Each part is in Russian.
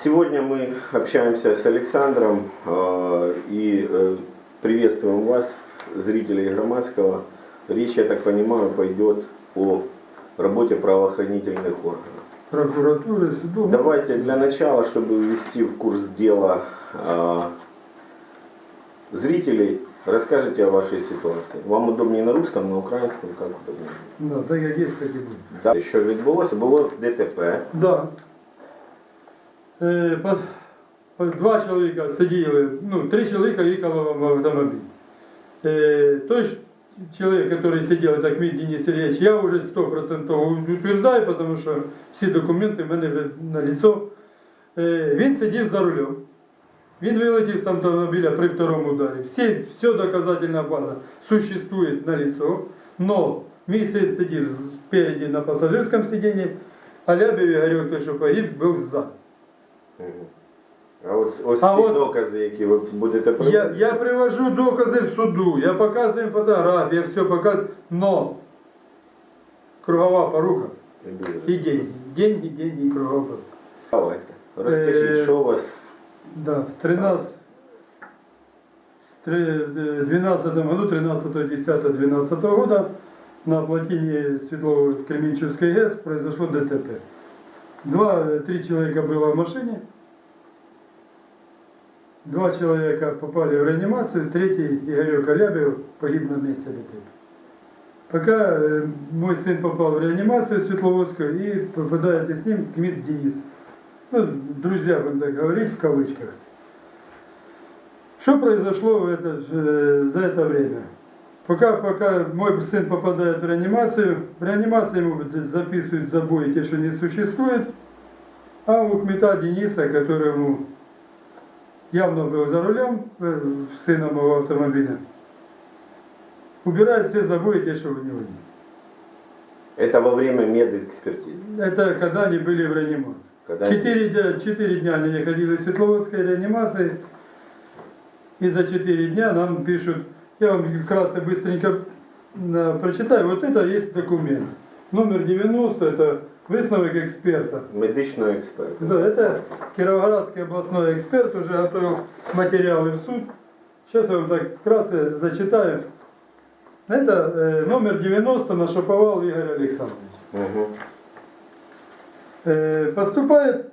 Сегодня мы общаемся с Александром э, и э, приветствуем вас, зрителей Громадского. Речь, я так понимаю, пойдет о работе правоохранительных органов. прокуратуры, судов. Давайте для начала, чтобы ввести в курс дела э, зрителей, расскажите о вашей ситуации. Вам удобнее на русском, на украинском, как удобнее? Да, так як є, так і буде. Да. Що відбулося? Було ДТП. Да. Е, по, по, два чоловіка сиділи, ну, три чоловіка їхали в автомобіль. Е, той ж чоловік, який сидів, так він Денис Ильич, я вже 100% утверждаю, тому що всі документи в мене вже на лицо. Е, він сидів за рулем. Він вилетів з автомобіля при второму ударі. Всі, все доказательна база существує на лицо, но мій син сидів спереді на пасажирському сидінні, а Лябів Ігорьок, той, що погиб, був ззаду. Мгм. А от ось А ці от- докази, які ви будете Я, приводити, я привожу докази в суду, я показываю им фотографии, я все показываю, но кругова порука не буде. и деньги. Деньги, деньги и кругова порука. Давайте. Розкажіть, Е, що у вас Да, в 13, три- э, 12 году, 13 10 12 года на плотине Светлого Кременчугской ГЭС произошло ДТП. Два, э, три человека было в машине, два человека попали в реанимацию, третий, Игорек Алябьев, погиб на месте ДТП. Пока э, мой сын попал в реанимацию Светловодскую и попадает с ним Кмит Денис. Ну, друзья, будем так говорить, в кавычках. Что произошло в это, э, за это время? Пока, пока мой сын попадает в реанимацию, в реанимации ему записывают забои, те, что не существует, а у Кмита Дениса, который ему явно был за рулем, э, сына моего автомобиля, убирают все забои, те, что у него нет. Это во время медэкспертизы. Это когда они были в реанимации. Когда Четыре дня, четыре дня они находились в Светловодской реанимации. И за четыре дня нам пишут, я вам вкратце быстренько э, прочитаю, вот это есть документ. Номер 90, это высновок эксперта. медичного експерта. Да, это Кировоградский областной эксперт уже готовил материалы в суд. Сейчас я вам так вкратце зачитаю. Это э, номер 90 нашиповал Игорь Александрович. Угу. Э, поступает,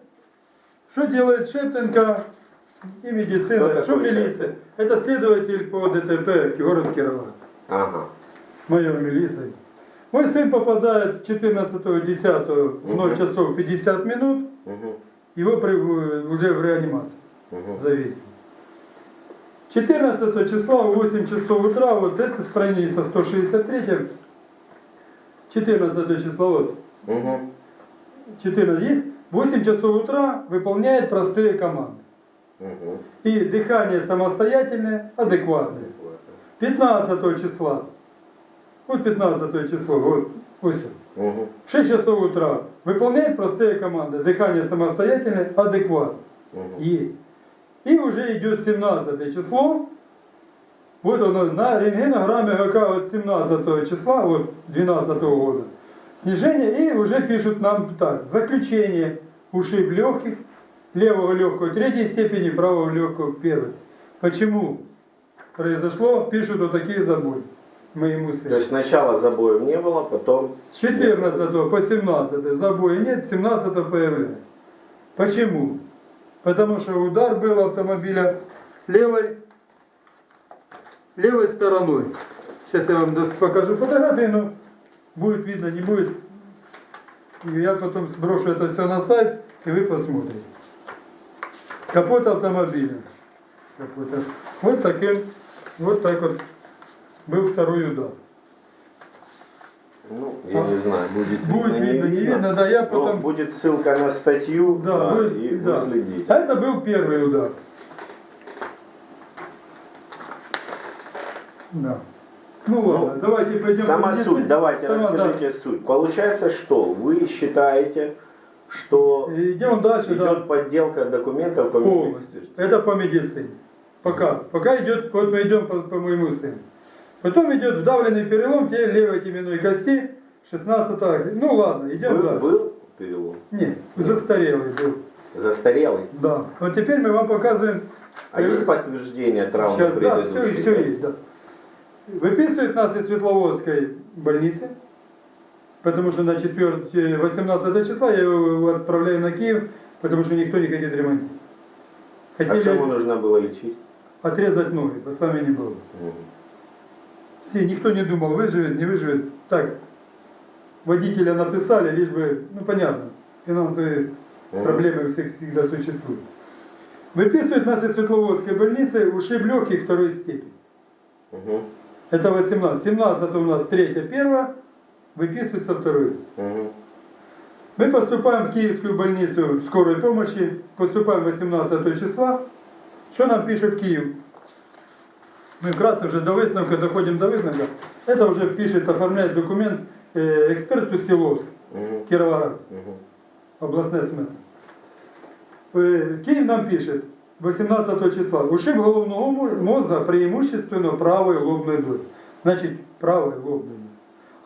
что делает Шептенко и медицина, что милиция. Это следователь по ДТП, город Кировоград, Ага. майор милиции. Мой сын попадает 14.10 в 0 Мгм. часов 50 минут, Угу. его при- уже в реанимации Угу. завезли. 14 числа в 8 часов утра, вот эта страница 163, 14 числа, вот, Угу. 14 есть, 8 часов утра выполняет простые команды. Угу. И дыхание самостоятельное, адекватное. 15 числа, вот 15 число, вот, осень, Угу. в 6 часов утра выполняет простые команды, дыхание самостоятельное, адекватное. Угу. Есть. И уже идет 17 число. Вот оно на рентгенограмме ГК от 17 числа, вот 12 года. Снижение и уже пишут нам так. Заключение ушиб легких, левого легкого третьей степени, правого легкого первой. Почему произошло, пишут вот такие забои моему То сыну. есть сначала забоев не было, потом... С 14 по 17 забоя нет, с 17 появляется. Почему? Потому что удар был автомобиля левой, левой стороной. Сейчас я вам покажу фотографии, но будет видно, не будет. Я потом сброшу это все на сайт, и вы посмотрите. Капот автомобиля. Капот. Вот таким, вот так вот был второй удар. Ну, я не знаю, будет, Будет видно, не видно, да, я потом... будет ссылка на статью, Да, да, будет, и да. вы следите. А это был первый удар. Да. Ну ладно, давайте пойдем. Сама суть, медицине. давайте Сама, да. расскажите суть. Получается, что вы считаете, что Идем дальше, идет да. подделка документов по медэкспертизе? Это по медицине. Пока. Пока идет, вот мы идем по, по моему сыну. Потом идет вдавленный перелом те левой теменной кости, 16 Ну ладно, идем Был, дальше. был перелом? Нет, застарелый был. Застарелый. Да. Вот теперь мы вам показываем А есть подтверждение травмы Сейчас, да, все, все есть, да. Выписывают нас из Светловодской больницы, потому что на 4, 18 числа я его отправляю на Киев, потому что никто не хотит ремонтировать. А Хотели что ему нужно было лечить? отрезать ноги, по сами не было. Мгм. Все, никто не думал, выживет, не выживет. Так, водителя написали, лишь бы, ну понятно, финансовые Мгм. проблемы у всех всегда существуют. Выписывают нас из Светловодской больницы ушиб легких второй степени. Мгм. Это 18. 17 у нас третья, первая, выписывается вторую. Мгм. Мы поступаем в Киевскую больницу скорой помощи, поступаем 18 числа. Что нам пишет Киев? Мы вкратце уже до висновка, доходим до висновка. Это уже пишет, оформляет документ э, эксперт Тусиловск, Мгм. Кировоград, Мгм. областная смета. Э, Киев нам пишет 18 числа. Ушиб головного мо- мозга преимущественно правой лобной доли. Значит, правой лобной доли.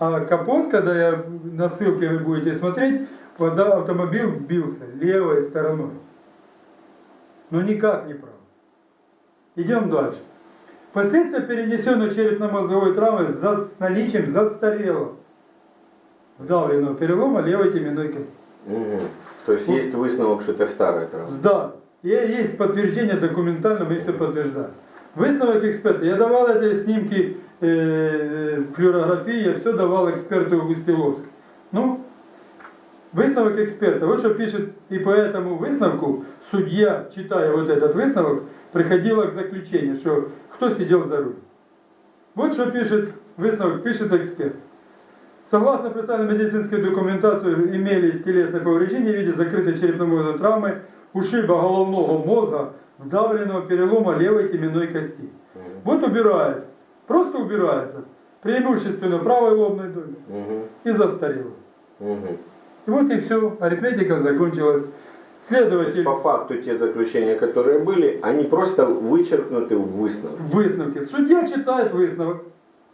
А капот, когда я на ссылке вы будете смотреть, когда автомобиль бился левой стороной. Но никак не правой. Идем дальше. Последствия перенесенной черепно-мозговой травмы за, с наличием застарелого вдавленного перелома левой теменной кости. Мгм. То есть есть высновок, что это старая травма. Да, и есть подтверждение документально, мы все подтверждаем. Высновок эксперта. Я давал эти снимки э, флюорографии, я все давал эксперту Густиловск. Ну, высновок эксперта. Вот что пишет, и по этому высновку судья, читая вот этот высновок, приходила к заключению, что кто сидел за рулем. Вот что пишет высновок, пишет эксперт. Согласно представленной медицинской документации, имелись телесные повреждения в виде закрытой черепно-мозговой травмы, ушиба головного мозга, вдавленного перелома левой теменной кости. Вот убирается, просто убирается, преимущественно правой лобной доли Мгм. и застарело. Мгм. И вот и все, арифметика закончилась. Следователь по факту те заключения, которые были, они просто вычеркнуты в высновок. в высновке. Судья читает высновок,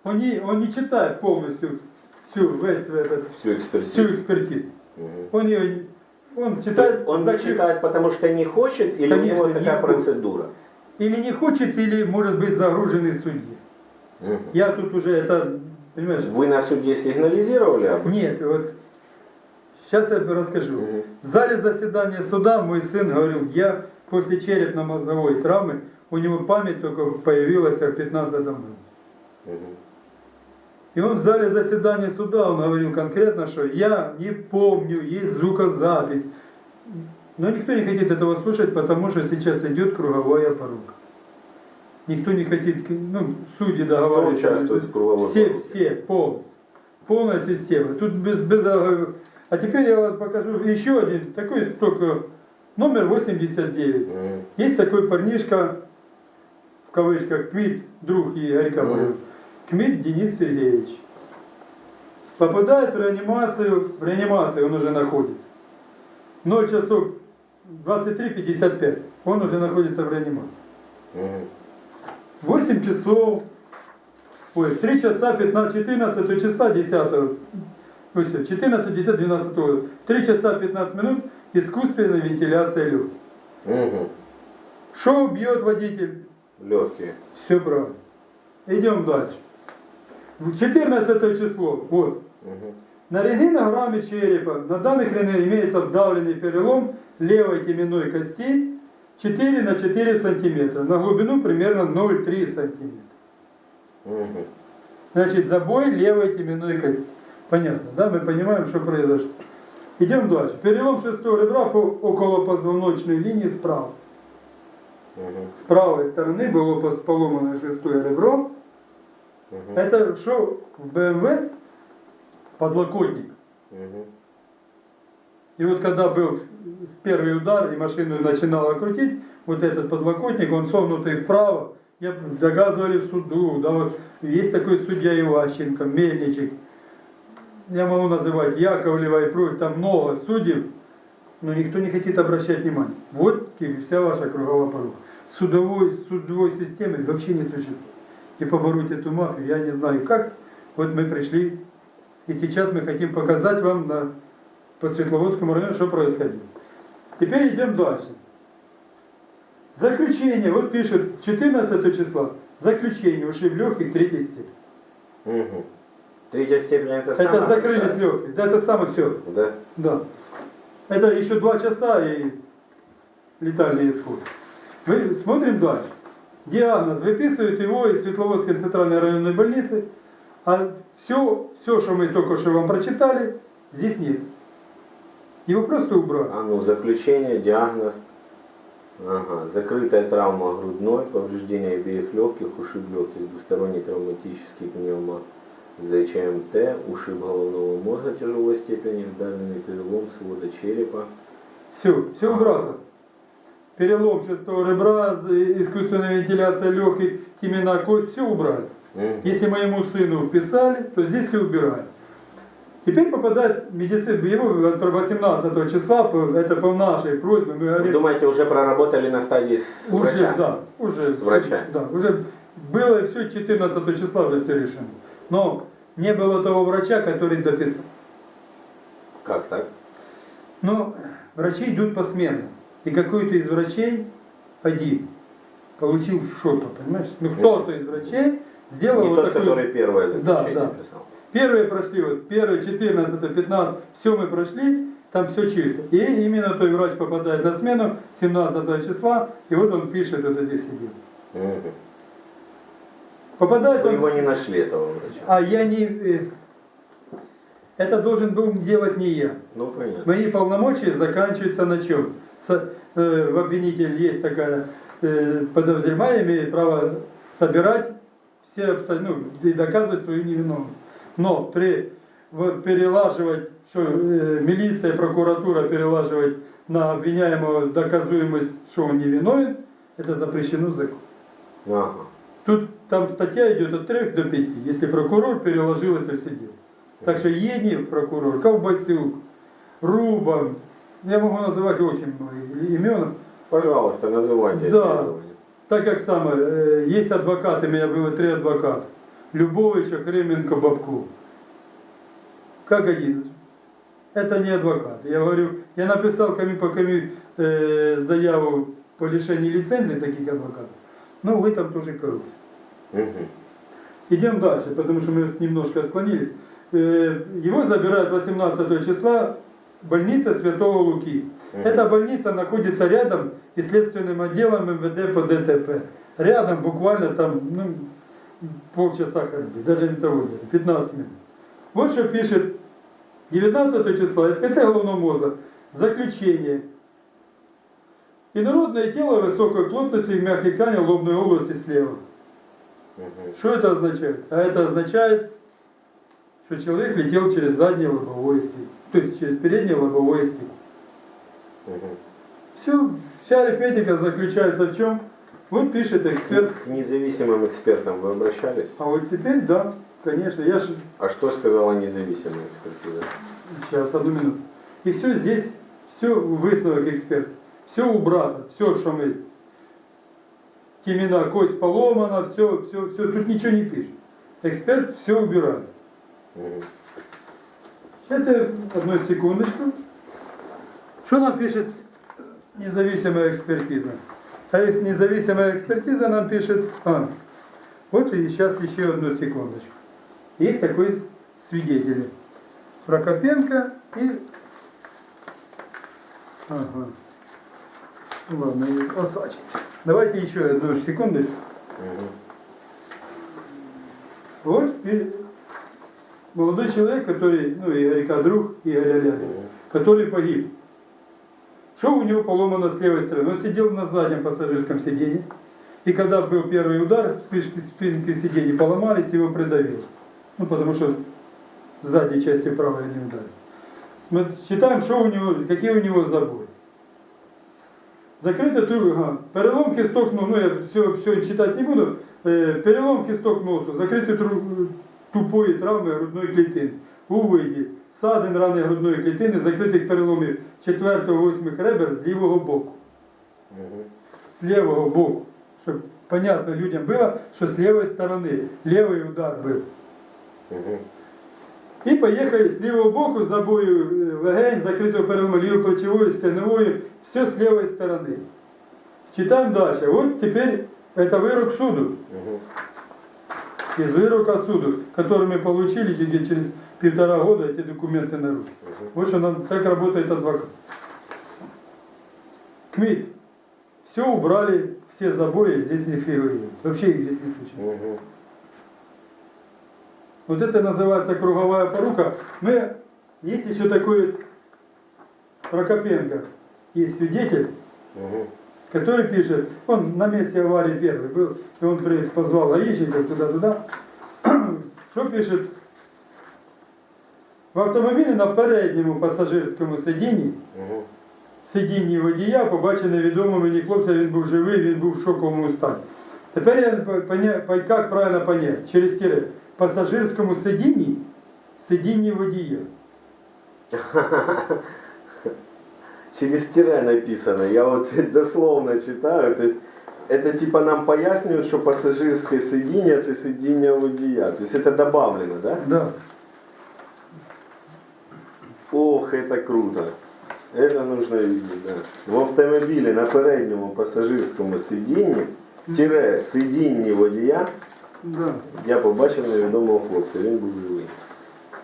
он не, он не читает полностью всю, весь этот, Всю всю экспертизу. экспертизу. Мгм. Он ее, он читает, он не зачем- читает, потому что не хочет, или Конечно, у него не такая хочет. процедура? или не хочет, или может быть загруженный судья. Мгм. Я тут уже это, понимаешь, Вы на суде сигнализировали об этом? нет, вот сейчас я расскажу. Мгм. В зале заседания суда мой сын говорил, я после черепно-мозговой травмы, у него память только появилась в 15 году. Мгм. И он в зале заседания суда, он говорил конкретно, что я не помню, есть звукозапись. Но никто не хотит этого слушать, потому что сейчас идет круговая порука. Никто не хотит, ну, судьи Кто договариваются. участвует в круговой Все, все, полностью. Полная система. Тут без, без... А теперь я вам покажу еще один, такой только номер 89. Мгм. Есть такой парнишка, в кавычках, Квит, друг Игорька моего, Кмит Денис Сергеевич. Попадает в реанимацию, в реанимации он уже находится. 0 часов 23.55, он уже находится в реанимации. Мгм. 8 часов, ой, 3 часа 15, 14 числа 10, ой, все, 14, 10, 12 года, 3 часа 15 минут искусственная вентиляция легких. Мгм. Что бьет водитель? Легкие. Все правильно. Идем дальше. В 14 число, вот, Мгм. на рентгенограмме черепа на данных рентген имеется вдавленный перелом левой теменной кости 4 на 4 сантиметра, на глубину примерно 0,3 сантиметра. Значит, забой левой теменной кости. Понятно, да? Мы понимаем, что произошло. Идем дальше. Перелом шестого ребра по около позвоночной линии справа. С правой стороны было поломано шестое ребро. Это что в БМВ? Подлокотник. Мгм. И вот когда был первый удар и машину начинало крутить, вот этот подлокотник, он согнутый вправо, я доказывали в суду, да вот есть такой судья Иващенко, Мельничек, я могу называть Яковлева и прочее, там много судей, но никто не хотит обращать внимание. Вот и вся ваша круговая порука. Судовой, судовой системы вообще не существует. И побороть эту мафию я не знаю как. Вот мы пришли, и сейчас мы хотим показать вам на, по Светловодскому району, что происходило. Теперь идем дальше. Заключение, вот пишет 14 числа, заключение ушиб легких третьей степени. Угу. Третья степень это Это самое закрылись большое. легкие, да, это самое все. Да. Да. Это еще два часа и летальный исход. Мы смотрим дальше. Диагноз выписывают его из Светловодской центральной районной больницы, а все, все, что мы только что вам прочитали, здесь нет. Его просто убрали. А ну, заключение, диагноз. Ага. Закрытая травма грудной, повреждение обеих легких, ушиб легких, двусторонний травматический пневмо ЗЧМТ, ушиб головного мозга тяжелой степени, вдавленный перелом свода черепа. Все, все убрано. Перелом шестого ребра, искусственная вентиляция легких, темена кость, все убрали. Если моему сыну вписали, то здесь все убирали. Теперь попадает медицина, его вот про 18 числа, по- это по нашей просьбе, мы Вы говорим, думаете, уже проработали на стадии с уже, врачами? да, уже, С врачами. Да, уже было все 14 числа уже все решено. Но не было того врача, который дописал. Как так? Но врачи идут посменно. И какой-то из врачей один получил что-то, понимаешь? Ну кто-то из врачей сделал Не вот тот, такой... который первое заключение да. писал. Первые прошли, вот первые 14, 15, все мы прошли, там все чисто. И именно той врач попадает на смену 17 числа, и вот он пишет вот дела. Мгм. Попадает Вы он... его не нашли, этого врача. А я не... э, Это должен был делать не я. Ну, понятно. Мои полномочия заканчиваются на чем? Со- э, в обвинитель есть такая э, подозреваемая имеет право собирать все обстоятельства, ну, и доказывать свою невиновность. Но при перелаживать, что э, милиция, прокуратура перелаживать на обвиняемого доказуемость, что он невиновен, это запрещено законом. Ага. Тут там статья идет от 3 до 5, если прокурор переложил это все дело. Так что Еднев прокурор, Ковбасюк, Руба, я могу называть очень много имен. Пожалуйста, называйте Да. Так как самое, э, есть адвокаты, у меня было три адвоката. Любович, Охременко, Бабков. Как один. Это не адвокат. Я говорю, я написал коми по коми э, заяву по лишению лицензии таких адвокатов. Ну, вы там тоже коррупция. Идем дальше, потому что мы немножко отклонились. Э, Его забирают 18 числа больница Святого Луки. Эта больница находится рядом и следственным отделом МВД по ДТП. Рядом буквально там ну, полчаса ходьбы, даже не того, нет, 15 минут. Вот что пишет 19 числа СКТ головного мозга. Заключение. Инородное тело высокой плотности в мягкой ткани лобной области слева. Что это означает? А это означает, что человек летел через заднее лобовое стекло. То есть через переднее лобовое стекло. Мгм. Все, вся арифметика заключается в чем? Вот пишет эксперт. К независимым экспертам вы обращались? А вот теперь, да, конечно, я же... А что сказала независимая экспертиза? Сейчас, одну минуту. И все здесь, все высновок эксперт. Все убрато, все, что мы... Темена, кость поломана, все, все, все, тут ничего не пишет. Эксперт все убирает. Сейчас я одну секундочку. Что нам пишет независимая экспертиза? А если независимая экспертиза нам пишет... А, вот и сейчас еще одну секундочку. Есть такой свидетель. Прокопенко и... Ага. Ладно, и Осадчий. Давайте еще одну секундочку. Мгм. Вот и молодой человек, который, ну, Игорька друг, Игорь Алябин, Мгм. который погиб. Что у него поломано с левой стороны? Он сидел на заднем пассажирском сиденье. И когда был первый удар, спинки, спинки сиденья поломались, его придавило. Ну, потому что с задней части правой не ударил. Мы считаем, что у него, какие у него забои. Закрытый тур, ага. перелом кисток, ну, ну я все, все читать не буду. Э, перелом кисток носу, закритий тру- тупої травми грудної клітини. У виді садин рани грудної клітини, закритих переломів 4-8 ребер з лівого боку. Мгм. З лівого боку. Щоб понятно людям було, що з лівої сторони лівий удар був. Мгм. І поїхали з лівого боку, з забою е, легень, закритого перелому лівою плечовою, стегновою, все з лівої сторони. Читаем дальше. Вот теперь это вырок суду. Мгм. Из вырока суду, который мы получили где через полтора года эти документы на руки. Вот что нам так работает адвокат. КМИТ. Все убрали, все забои здесь не фигурируют. Вообще их здесь не случилось. Мгм. Вот это называется круговая порука. Мы, есть еще такой Прокопенко, есть свидетель, Мгм. который пишет, он на месте аварии первый был, и он позвал гаишников сюда-туда. Что пишет? В автомобілі на передньому пасажирському сидінні, Мгм. сидінні водія, побачив невідомого мені хлопця, він був живий, він був в шоковому стані. Тепер я по- поня- по- як правильно понять? Через тире. Пасажирському сидінні, сидінні водія. Через тире написано. Я вот дословно читаю. То есть это типа нам пояснюють, що пасажирське сидіння це сидіння водія. То есть это добавлено, да? Да. Ох, это круто. Это нужно видеть, да. В автомобілі на передньому пасажирському сидінні, тире сидінні водія, Да. я побачив невідомого хлопця, він був живий.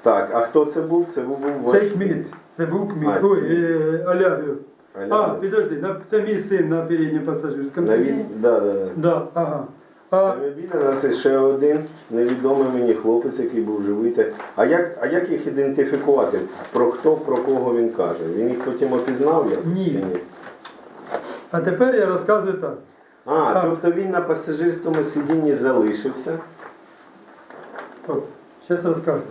Так, а хто це був? Це був ваш Це син. КМІТ. Це був КМІТ. А, Ой, КМІТ. е, Алябів. А, Аля, підожди, на- це мій син на передньому пасажирському на віс... сидінні. да, да, да. Да, ага. А, у нас є ще один невідомий мені хлопець, який був живий. А як, а як їх ідентифікувати? Про хто, про кого він каже? Він їх потім опізнав як? Ні. чи ні? а тепер я розказую так. А, Так. тобто він на пасажирському сидінні залишився. Стоп. Сейчас рассказываю.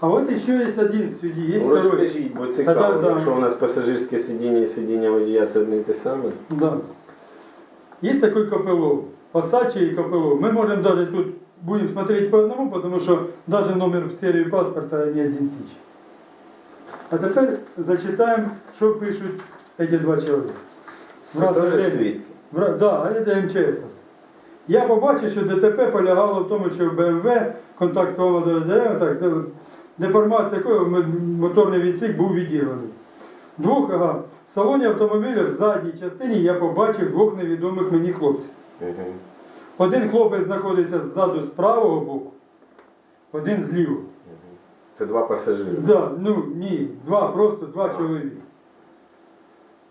А вот еще есть один судья, есть Ну, второй. розкажіть, бо цікаво, Та-да, да. якщо у нас пасажирське сидіння і сидіння водія це одне і те саме. Да. Есть такой Копылов, Пассачи и Копылов. Мы можем даже тут будем смотреть по одному, потому что даже номер в серии паспорта не идентичен. А теперь зачитаем, что пишут эти два человека. В Це разное теж время. свідки. В- Да, це МЧС. Я побачив, що ДТП полягало в тому, що в БМВ контакт ствола до дерева, так, де- деформація якої м- моторний відсік був відірваний. Двох, ага, в салоні автомобіля в задній частині я побачив двох невідомих мені хлопців. Мгм. Один хлопець знаходиться ззаду з правого боку, один з лівого. Це два пасажири. Да, ну ні, два, просто два чоловіка.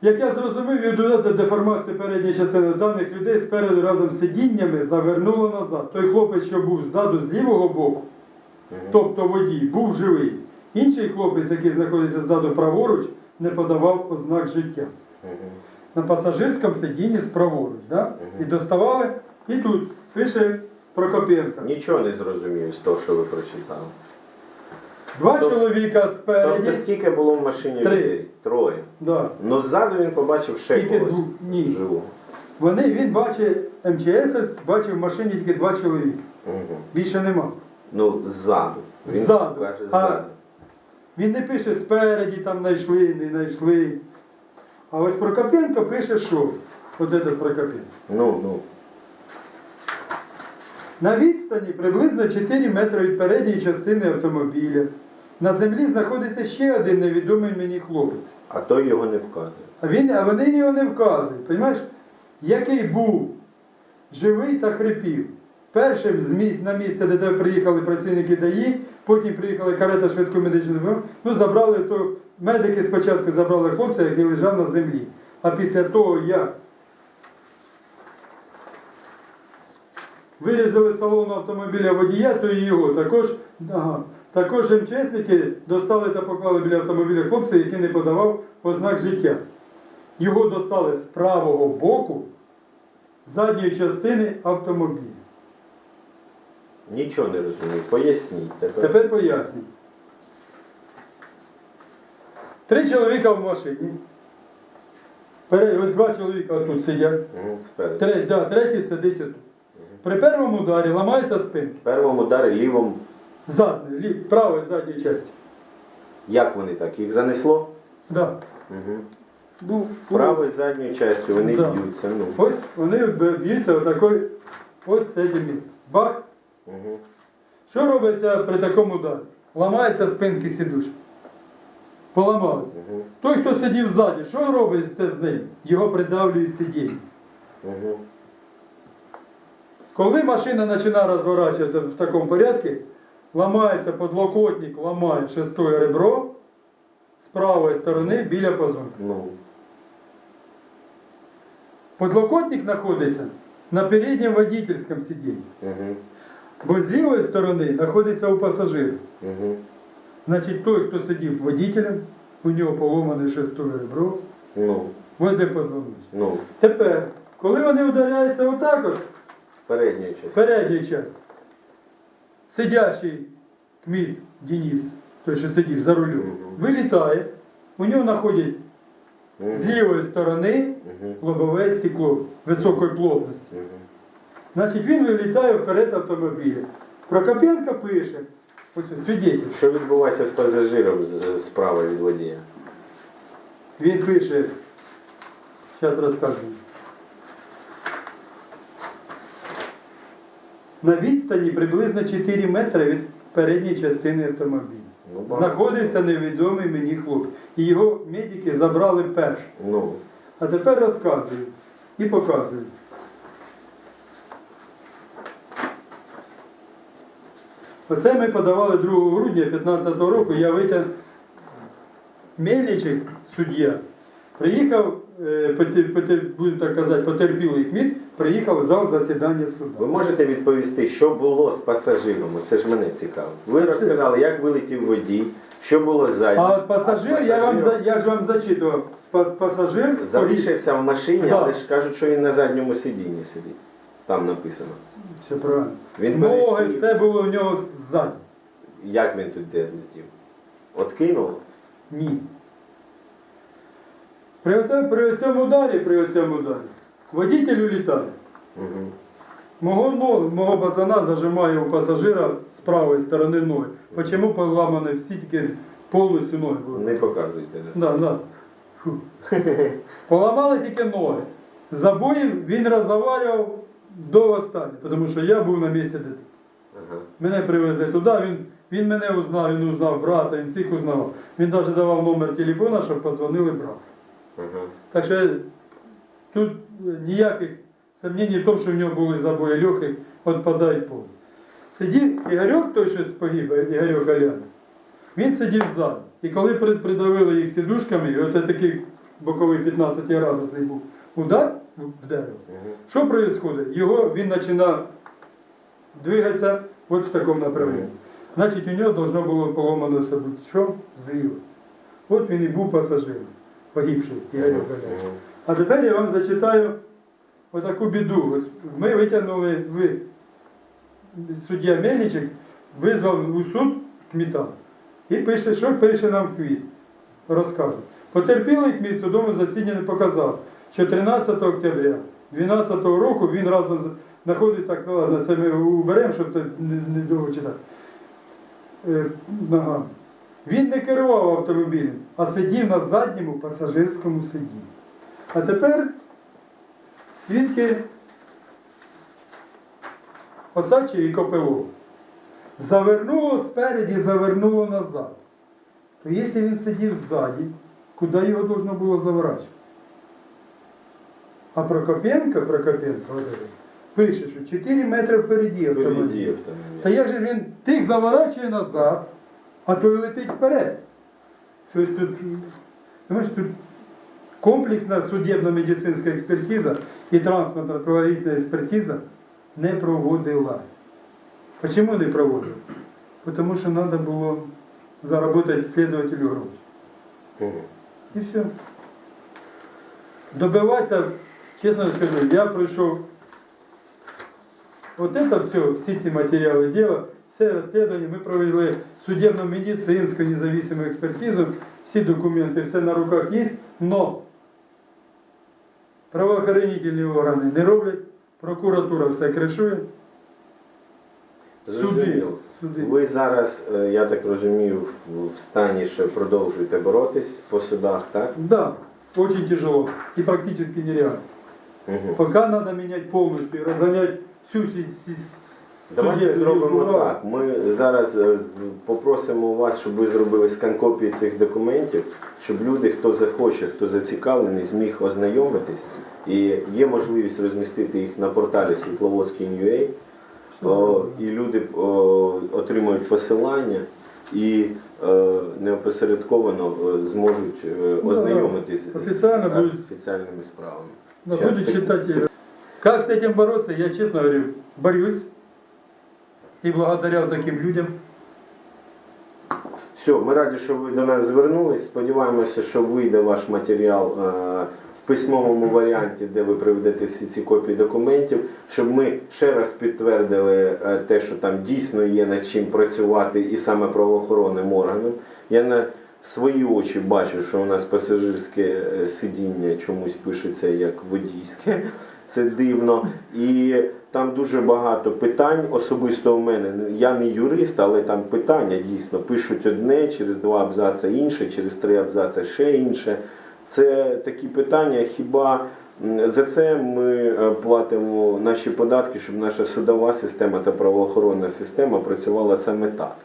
Як я зрозумів, від додати деформації передньої частини даних людей спереду разом з сидіннями завернуло назад. Той хлопець, що був ззаду з лівого боку, Мгм. тобто водій, був живий. Інший хлопець, який знаходиться ззаду праворуч, не подавав ознак життя. Мгм. На пасажирському сидінні праворуч. Да? І доставали, і тут пише Прокопенко. Нічого не зрозумів з того, що ви прочитали. Два Тоб- чоловіка спереді. Тобто скільки було в машині Три. людей? Троє. Да. Ну ззаду він побачив ще Тільки когось. Ні. живого. Вони, він бачить, МЧС бачив в машині тільки два чоловіки. Мгм. Більше нема. Ну, ззаду. Він Ззаду. каже А- ззаду. Він не пише спереді там знайшли, не знайшли. А ось Прокопенко пише, що? От этот Прокопенко. Ну, ну. На відстані приблизно 4 метри від передньої частини автомобіля. На землі знаходиться ще один невідомий мені хлопець. А той його не вказує. А, він, а вони його не вказують. Понімаєш, який був живий та хрипів. Першим з місць, на місце, де приїхали працівники ДАІ, потім приїхала карета швидкої медичної допомоги, ну, забрали то, медики спочатку забрали хлопця, який лежав на землі. А після того, як вирізали з салону автомобіля водія, то і його також, ага, також МЧСники достали та поклали біля автомобіля хлопця, який не подавав ознак життя. Його достали з правого боку задньої частини автомобіля. Нічого не розумію. Поясніть. Тепер. Тепер пояснюю. Три чоловіка в машині. Пере- Ось два чоловіка тут сидять. Мгм, спереду. Третій, да, третій сидить отут. При першому ударі ламається спинка. В першому ударі лівом. Задньої, лів, правої задньої частини. Як вони так? Їх занесло? Да. Угу. Правою задньою частю вони Да. б'ються. Ну. Ось вони б- б'ються отакой, от це місце. Бах. Угу. Що робиться при такому ударі? ламаються спинки сідушки. Поламалися. Угу. Той, хто сидів ззаді, що робить це з ним? Його придавлюють сидіння. Угу. Коли машина починає розворачуватися в такому порядку, ламається подлокотник, ламає шестое ребро з правої сторони біля позвонка. Ну. Подлокотник знаходиться на передньому водительському сидінні, Угу. бо з лівої сторони знаходиться у пасажира. Угу. Значить, той, хто сидів водителем, у нього поломане шестое ребро Ну. возле позвоночника. Ну. Тепер, коли вони ударяються отак от, частина. передня часть, сидящий кміт Денис, той, що сидів за рулем, Мгм. вилітає, у нього знаходять з лівої сторони лобове стекло високої плотності. Значить, він вилітає вперед автомобіля. Прокопенко пише, свідетель, Що відбувається з пасажиром з- справа від водія? він пише, зараз розкажу. На відстані приблизно 4 метри від передньої частини автомобіля. Ну, багато. Знаходився невідомий мені хлопець. І його медики забрали першим. Ну. А тепер розказую і показую. Оце ми подавали 2 грудня 2015 року, я витяг Мельничик, суддя, приїхав, е, будемо так казати, потерпілий кміт, приїхав в зал засідання Ви можете відповісти, що було з пасажиром? Це ж мене цікаво. Ви розказали, як вилетів водій, що було ззаді. А от пасажир, я, вам, я ж вам зачитував, пасажир залишився в машині, Да. але ж кажуть, що він на задньому сидінні сидить. Там написано. Все правильно. Він Ноги, пересів. все було у нього ззаді. Як він тут де летів? Откинув? Ні. При, оце, при цьому ударі, при цьому ударі, водитель улітає. Угу. Мого, мого пацана зажимає у пасажира з правої сторони ноги. Почому поламані всі тільки повністю ноги були? Не показуйте. нас. Да, да. Фу. Поламали тільки ноги. Забоїв він розговарював до останнього, тому що я був на місці дитини. Ага. Мене привезли туди, він, він мене узнав, він узнав брата, він всіх узнав. Він навіть давав номер телефона, щоб подзвонили брату. Ага. Так що тут ніяких сомнень в тому, що в нього були забої легких, відпадають повністю. Сидів Ігорьок, той, що погиб, Ігорьок Алян, він сидів ззаду. І коли придавили їх сідушками, і от такий боковий 15 градусний був удар в дерево, що відбувається? Його він починав двигатися от в такому направленні. Значить, у нього должно було поломатися що? Зліва. От він і був пасажиром, погибший. А тепер я вам зачитаю отаку біду. Ми витягнули, ви, суддя Мельничик, визвав у суд кміта і пише, що пише нам кміт. Розказує. Потерпілий кміт судовому засіданні не показав, що 13 октября 2012 року він разом знаходить так, ну ладно, це ми уберемо, щоб не, не довго читати. Е, ногами. Він не керував автомобілем, а сидів на задньому пасажирському сидінні. А тепер свідки Осадчий і Копилов. Завернуло спереді, завернуло назад. То якщо він сидів ззаді, куди його должно було заворачувати? А Прокопенко, Прокопенко, этот, пише, що 4 метри впереді автомобіль. Та як же він тих заворачує назад, а той летить вперед. Щось тут, знаєш, тут комплексна судебно-медицинська експертиза і транспортно-технологічна експертиза не проводилась. А чому не проводили? Тому що треба було заробити слідователю гроші. І все. Добиватися, чесно скажу, я пройшов от це все, всі ці матеріали діла, все розслідування, ми провели судебно-медицинську независиму експертизу, всі документи, все на руках є, но правоохоронительні органи не роблять, прокуратура все кришує, суди. Зрозуміло. суди. Ви зараз, е, я так розумію, в- в стані ще продовжуєте боротись по судах, так? Да, очень тяжело и практически нереально. Угу. Пока надо менять полностью разгонять всю Давайте зробимо так. Ми зараз е, з- попросимо вас, щоб ви зробили скан копії цих документів, щоб люди, хто захоче, хто зацікавлений, зміг ознайомитись. І є можливість розмістити їх на порталі Світловодський.ua. О, і люди о, отримують посилання і е, неопосередковано е, зможуть е, Ну, ознайомитись офіційно з будуть- офіційними справами. Ну, Щас, буду читать. сек- Как с этим бороться, я честно говорю, борюсь. И благодаря вот таким людям. Все, ми раді, що ви до нас звернулись. Сподіваємося, що вийде ваш матеріал е, в письмовому варіанті, де ви приведете всі ці копії документів, щоб ми ще раз підтвердили е, те, що там дійсно є над чим працювати, і саме правоохоронним органам. Я на свої очі бачу, що у нас пасажирське е, сидіння чомусь пишеться як водійське. Це дивно. І там дуже багато питань. Особисто у мене. Я не юрист, але там питання дійсно пишуть одне, через два абзаци інше, через три абзаци ще інше. Це такі питання. Хіба за це ми е, платимо наші податки, щоб наша судова система та правоохоронна система працювала саме так.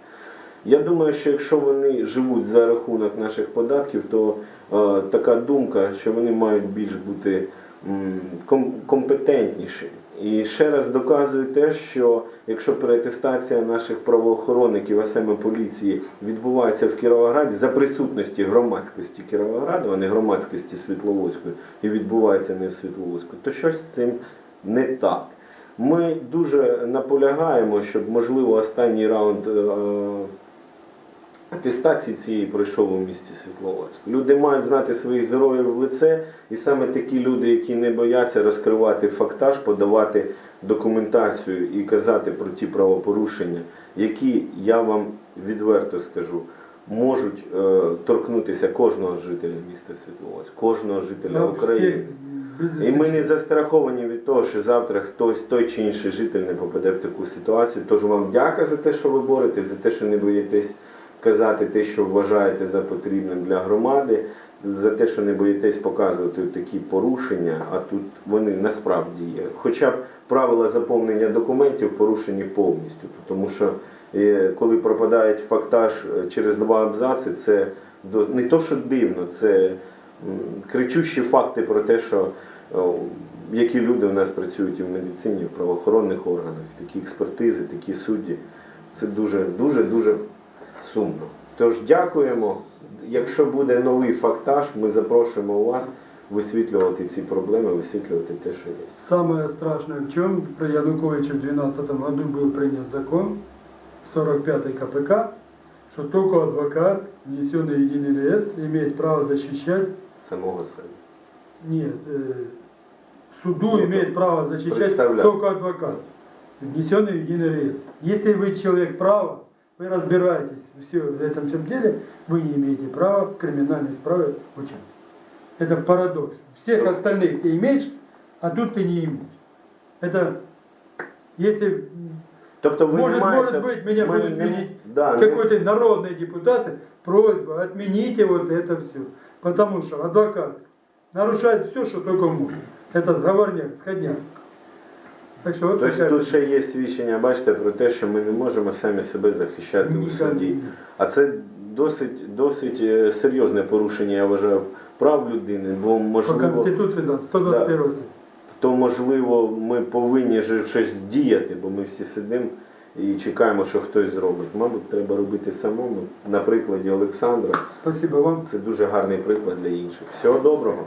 Я думаю, що якщо вони живуть за рахунок наших податків, то е, така думка, що вони мають більш бути м, ком- компетентніші. І ще раз доказує те, що якщо переатестація наших правоохоронників, а саме поліції, відбувається в Кіровограді за присутності громадськості Кіровограду, а не громадськості Світловодської, і відбувається не в Світловодську, то щось з цим не так. Ми дуже наполягаємо, щоб можливо останній раунд е, атестації цієї пройшов у місті Світловодську. Люди мають знати своїх героїв в лице, і саме такі люди, які не бояться розкривати фактаж, подавати документацію і казати про ті правопорушення, які я вам відверто скажу. Можуть е, торкнутися кожного жителя міста Світловодськ, кожного жителя Я України. без І ми не застраховані від того, що завтра хтось, той чи інший житель не попаде в таку ситуацію. Тож вам дяка за те, що ви боретесь, за те, що не боїтесь казати те, що вважаєте за потрібним для громади, за те, що не боїтесь показувати такі порушення, а тут вони насправді є. Хоча б правила заповнення документів порушені повністю, тому що е, коли пропадають фактаж е, через два абзаци, це не то, що дивно, це кричущі факти про те, що які люди у нас працюють і в медицині, в правоохоронних органах, такі експертизи, такі судді. Це дуже, дуже, дуже сумно. Тож дякуємо. Якщо буде новий фактаж, ми запрошуємо вас висвітлювати ці проблеми, висвітлювати те, що є. Самое страшное в чем? При Януковиче в 2012 году был принят закон, 45 КПК, что только адвокат, внесенный в единый реестр, имеет право защищать, Самого себе. нет, э, суду Ну, имеет право защищать представляю. только адвокат, внесенный в единый реестр. Если вы человек права, вы разбираетесь все в этом всем деле, вы не имеете права в криминальной справе участвовать. Это парадокс. Всех остальных ты имеешь, а тут ты не имеешь. Это если Тобто ви Может- не маєте, может быть, мене ми будуть не- винить да, не- какой-то народные депутаты, просьба, отмените вот это все. Потому что адвокат нарушает все, что только может. Это сговорняк, сходняк. Так Тобто тут ще є свідчення, бачите, про те, що ми не можемо самі себе захищати у суді. А це досить, досить е, серйозне порушення, я вважаю, прав людини, бо По можливо, Конституции, да, 121 статья. то можливо ми повинні ж щось діяти, бо ми всі сидимо і чекаємо, що хтось зробить. Мабуть, треба робити самому. На прикладі Олександра. Спасибо вам. Це дуже гарний приклад для інших. Всього доброго.